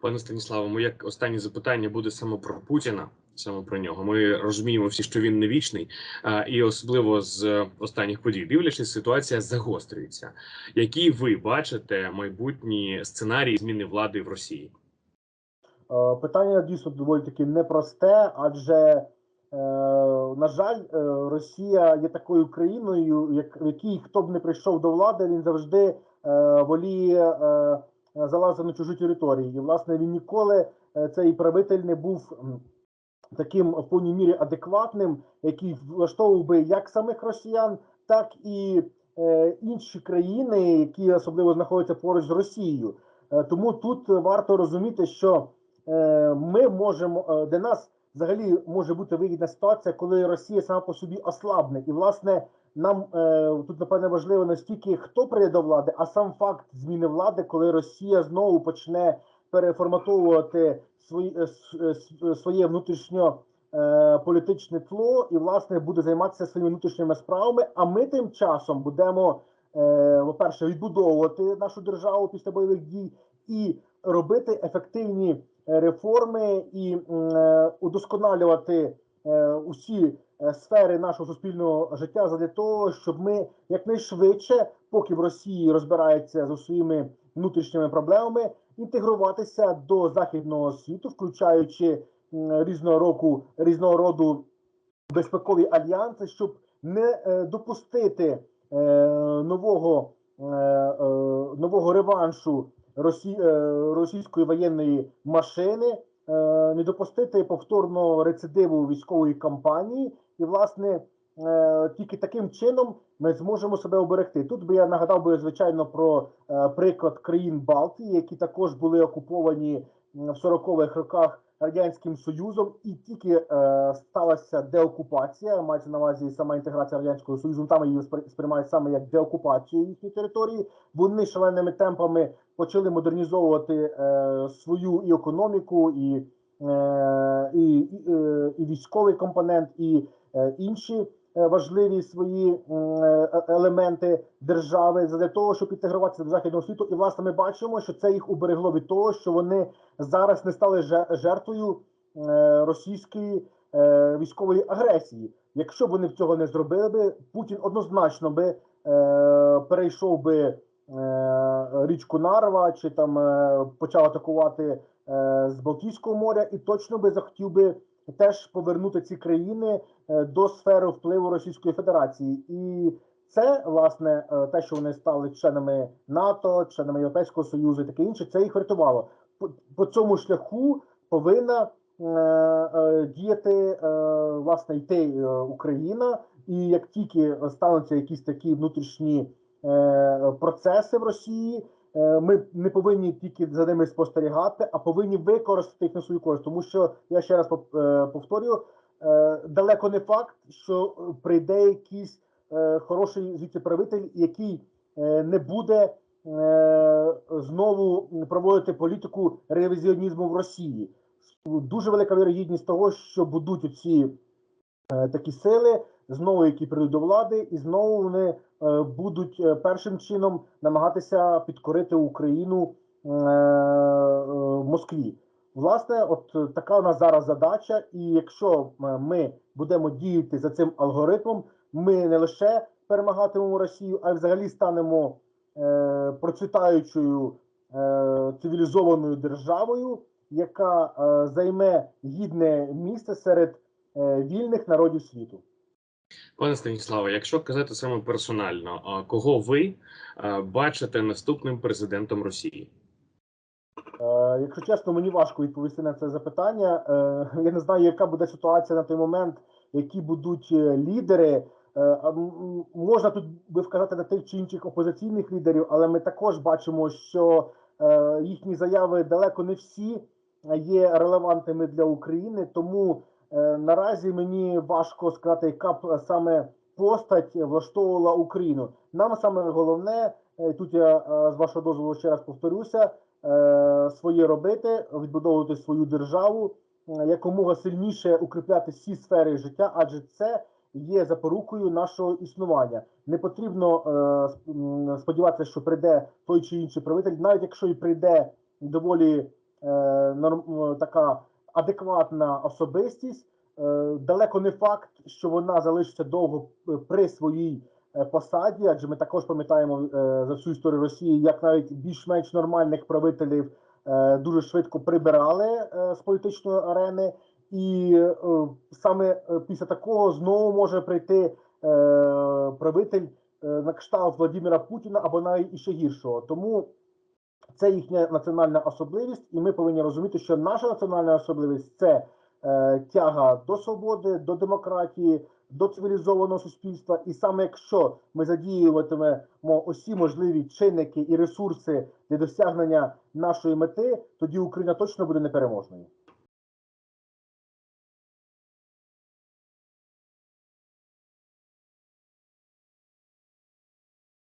Пане Станіславе, моє останнє запитання буде саме про Путіна, саме про нього. Ми розуміємо всі, що він не вічний, і особливо з останніх подій, дивлячись, ситуація загострюється. Які ви бачите майбутні сценарії зміни влади в Росії? Е, Питання дійсно доволі таки непросте, адже, е, на жаль, е, Росія є такою країною, як в якій хто б не прийшов до влади, він завжди воліє е, залазити на чужу територію. І, власне, він ніколи е, цей правитель не був таким в повній мірі адекватним, який влаштовував би як самих росіян, так і е, інші країни, які особливо знаходяться поруч з Росією. Тому тут варто розуміти, що ми можемо для нас взагалі може бути вигідна ситуація, коли Росія сама по собі ослабне, і власне нам е, тут напевне важливо не стільки хто прийде до влади, а сам факт зміни влади, коли Росія знову почне переформатовувати свої, е, е, своє внутрішньо е, політичне тло і власне буде займатися своїми внутрішніми справами. А ми тим часом будемо, е, по-перше, відбудовувати нашу державу після бойових дій і робити ефективні е, реформи і е, удосконалювати е, усі е, сфери нашого суспільного життя задля того, щоб ми якнайшвидше, поки в Росії розбирається зі своїми внутрішніми проблемами, інтегруватися до західного світу, включаючи різного року різного роду безпекові альянси, щоб не е, допустити е, нового, е, е, нового реваншу Росі, е, російської воєнної машини, е, не допустити повторного рецидиву військової кампанії, і власне е, тільки таким чином ми зможемо себе оберегти. Тут би я нагадав би звичайно про е, приклад країн Балтії, які також були окуповані в 40-х роках радянським союзом, і тільки е, сталася деокупація, мається на увазі сама інтеграція радянського союзу. Там її спри- сприймають саме як деокупацію їхньої території. Вони шаленими темпами почали модернізовувати свою і економіку, і, е, і, і, е, і військовий компонент, і інші е, важливі свої е, елементи держави для того, щоб інтегруватися до західного світу. І власне ми бачимо, що це їх уберегло від того, що вони зараз не стали жертвою е, російської е, військової агресії. Якщо б вони цього не зробили би, Путін однозначно би е, перейшов би е, річку Нарва чи там е, почав атакувати е, з Балтійського моря, і точно би захотів би теж повернути ці країни е, до сфери впливу Російської Федерації. І це власне е, те, що вони стали членами НАТО, членами Європейського Союзу і таке інше, це їх врятувало. По, по цьому шляху повинна е, е, діяти е, власне йти е, Україна, і як тільки стануться якісь такі внутрішні е, процеси в Росії, ми не повинні тільки за ними спостерігати, а повинні використати їх на свою користь. Тому що я ще раз е, повторюю, е, далеко не факт, що прийде якийсь е, хороший звідси правитель, який е, не буде е, знову проводити політику ревізіонізму в Росії. Дуже велика вірогідність того, що будуть ці е, такі сили, знову які прийдуть до влади, і знову вони е, будуть е, першим чином намагатися підкорити Україну е, Москві. Власне, от така у нас зараз задача, і якщо ми будемо діяти за цим алгоритмом, ми не лише перемагатимемо Росію, а й взагалі станемо процвітаючою цивілізованою державою, яка займе гідне місце серед вільних народів світу. Пане Станіславе, якщо казати саме персонально, кого ви бачите наступним президентом Росії? Е, Якщо чесно, мені важко відповісти на це запитання. Е, Я не знаю, яка буде ситуація на той момент, які будуть е, лідери. Е, Можна тут би вказати на тих чи інших опозиційних лідерів, але ми також бачимо, що е, їхні заяви далеко не всі є релевантними для України. Тому е, наразі мені важко сказати, яка саме постать влаштовувала Україну. Нам саме головне, е, тут я е, з вашого дозволу ще раз повторюся е, своє робити, відбудовувати свою державу, е, якомога сильніше укріпляти всі сфери життя, адже це є запорукою нашого існування. Не потрібно е, сподіватися, що прийде той чи інший правитель, навіть якщо і прийде доволі е, така адекватна особистість. Е, далеко не факт, що вона залишиться довго е, при своїй е, посаді, адже ми також пам'ятаємо за всю історію Росії, як навіть більш-менш нормальних правителів дуже швидко прибирали з політичної арени, і саме після такого знову може прийти правитель на кшталт Владимира Путіна або навіть іще гіршого. Тому це їхня національна особливість, і ми повинні розуміти, що наша національна особливість це е, тяга до свободи, до демократії, до цивілізованого суспільства. І саме якщо ми задіюватимемо усі можливі чинники і ресурси для досягнення нашої мети, тоді Україна точно буде непереможною.